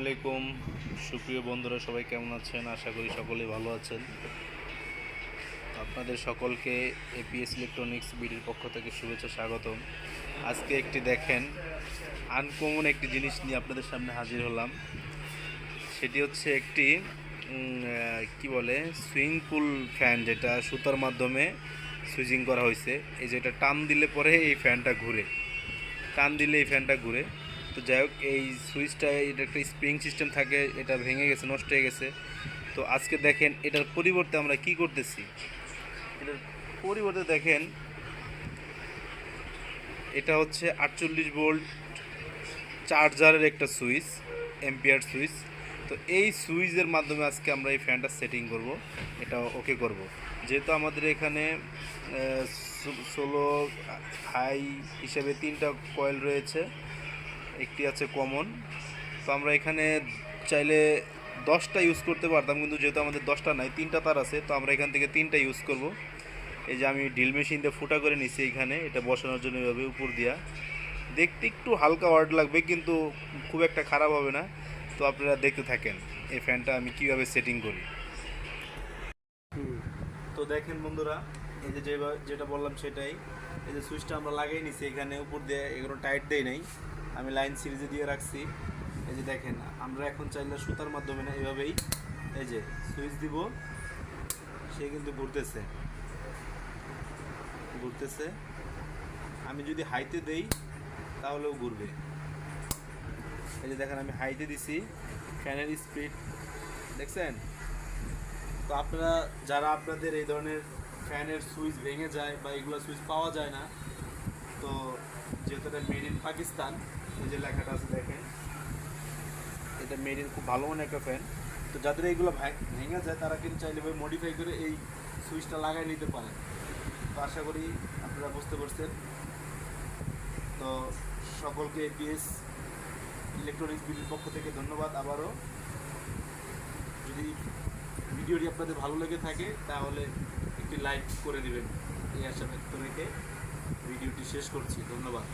আলাইকুম। সুপ্রিয় বন্ধুরা, সবাই কেমন আছেন? আশা করি সকলেই ভালো আছেন। আপনাদের সকলকে এপিএস ইলেকট্রনিক্স বিডির পক্ষ থেকে শুভেচ্ছা, স্বাগতম। আজকে একটি দেখেন আনকমন একটি জিনিস নিয়ে আপনাদের সামনে হাজির হলাম। সেটি হচ্ছে একটি কি বলে সুইং পুল ফ্যান যেটা সুতার মাধ্যমে সুইচিং করা হয়েছে। এই যেটা টান দিলে পরে এই ফ্যানটা ঘুরে। টান দিলে এই ফ্যানটা ঘুরে। তো যাই হোক, এই সুইচটা এটা একটা স্প্রিং সিস্টেম থাকে, এটা ভেঙে গেছে, নষ্ট হয়ে গেছে। তো আজকে দেখেন, এটার পরিবর্তে আমরা কি করতেছি? এটার পরিবর্তে দেখেন, এটা হচ্ছে আটচল্লিশ ভোল্ট চার্জারের একটা সুইচ এম্পিয়ার সুইচ। তো এই সুইচের মাধ্যমে আজকে আমরা এই ফ্যানটা সেটিং করব, এটা ওকে করব। যেহেতু আমাদের এখানে ষোলো হাই হিসেবে তিনটা কয়েল রয়েছে একটি আছে কমন তো আমরা এখানে চাইলে দশটা ইউজ করতে পারতাম, কিন্তু যেহেতু আমাদের দশটা নাই, তিনটা তার আছে, তো আমরা এখান থেকে তিনটা ইউজ করব। এই যে আমি ড্রিল মেশিন দিয়ে ফুটা করে নিছি এখানে, এটা বসানোর জন্য এভাবে উপর দিয়া। দেখতে একটু হালকা ওয়ার্ড লাগবে, কিন্তু খুব একটা খারাপ হবে না। তো আপনারা দেখতে থাকেন, এই ফ্যানটা আমি কীভাবে সেটিং করি। তো দেখেন বন্ধুরা, এই যে যেটা বললাম সেটাই। এই যে সুইচটা আমরা লাগিয়ে নিছি এখানে, উপর দিয়ে এগুলো টাইট দেই নাই। আমি লাইন সিরিজে দিয়ে রাখছি। এই যে দেখেন, আমরা এখন চাইলে সুতার মাধ্যমে না, এভাবেই এই যে সুইচ দিব। সে কিন্তু ঘুরতেছে। ঘুরতেছে। আমি যদি হাইতে দেই, তাহলেও ঘুরবে। এই যে দেখেন, আমি হাইতে দিছি। ফ্যানের স্পিড, দেখছেন? তো আপনারা, যারা আপনাদের এই ধরনের ফ্যানের সুইচ ভেঙে যায় বা এগুলো সুইচ পাওয়া যায় না, তো যেহেতু এটা মেড ইন পাকিস্তান এই যে লেখাটা আছে দেখেন। এটা মেড ইন খুব ভালো মানের একটা ফ্যান তো যাদের এইগুলো ভেঙে যায়, তারা কিন্তু চাইলে ভাই মডিফাই করে এই সুইচটা লাগাই নিতে পারেন। তো আশা করি আপনারা বুঝতে পারছেন। তো সকলকে এপিএস ইলেকট্রনিক্স বিলির পক্ষ থেকে ধন্যবাদ আবারও। যদি ভিডিওটি আপনাদের ভালো লেগে থাকে, তাহলে একটি লাইক করে দিবেন। এই আশা ব্যক্ত রেখে ভিডিওটি শেষ করছি ধন্যবাদ।